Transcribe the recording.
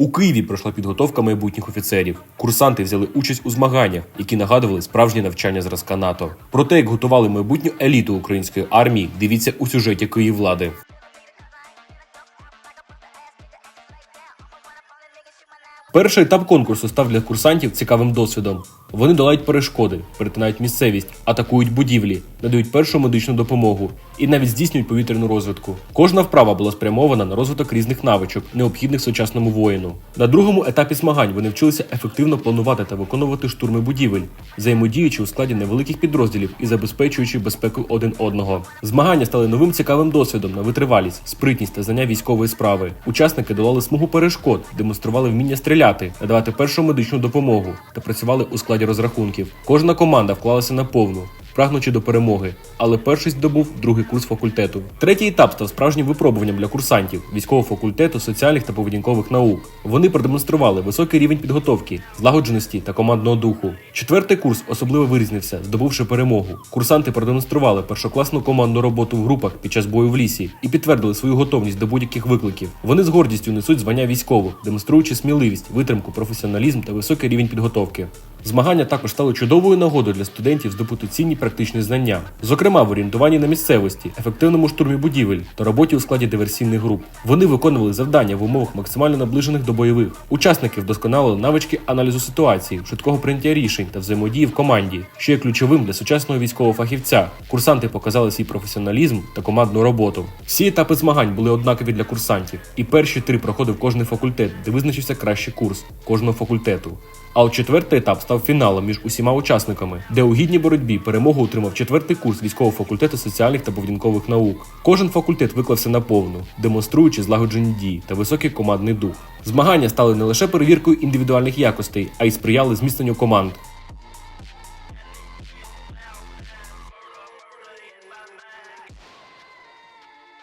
У Києві пройшла підготовка майбутніх офіцерів. Курсанти взяли участь у змаганнях, які нагадували справжнє навчання зразка НАТО. Про те, як готували майбутню еліту української армії, дивіться у сюжеті Київлади. Перший етап конкурсу став для курсантів цікавим досвідом. Вони долають перешкоди, перетинають місцевість, атакують будівлі, надають першу медичну допомогу і навіть здійснюють повітряну розвідку. Кожна вправа була спрямована на розвиток різних навичок, необхідних сучасному воїну. На другому етапі змагань вони вчилися ефективно планувати та виконувати штурми будівель, взаємодіючи у складі невеликих підрозділів і забезпечуючи безпеку один одного. Змагання стали новим цікавим досвідом на витривалість, спритність та знання військової справи. Учасники долали смугу перешкод, демонстрували вміння стріляти, надавати першу медичну допомогу та працювали у складі розрахунків. Кожна команда вклалася на повну. Прагнучи до перемоги, але перший здобув другий курс факультету. Третій етап став справжнім випробуванням для курсантів військового факультету соціальних та поведінкових наук. Вони продемонстрували високий рівень підготовки, злагодженості та командного духу. Четвертий курс особливо вирізнився, здобувши перемогу. Курсанти продемонстрували першокласну командну роботу в групах під час бою в лісі і підтвердили свою готовність до будь-яких викликів. Вони з гордістю несуть звання військових, демонструючи сміливість, витримку, професіоналізм та високий рівень підготовки. Змагання також стали чудовою нагодою для студентів здобути цінні практичні знання, зокрема в орієнтуванні на місцевості, ефективному штурмі будівель та роботі у складі диверсійних груп. Вони виконували завдання в умовах максимально наближених до бойових. Учасники вдосконалили навички аналізу ситуації, швидкого прийняття рішень та взаємодії в команді, що є ключовим для сучасного військового фахівця. Курсанти показали свій професіоналізм та командну роботу. Всі етапи змагань були однакові для курсантів, і перші три проходив кожний факультет, де визначився кращий курс кожного факультету. А от четвертий етап став фіналом між усіма учасниками, де у гідній боротьбі перемогу отримав четвертий курс військового факультету соціальних та поведінкових наук. Кожен факультет виклався на повну, демонструючи злагоджені дії та високий командний дух. Змагання стали не лише перевіркою індивідуальних якостей, а й сприяли зміцненню команд.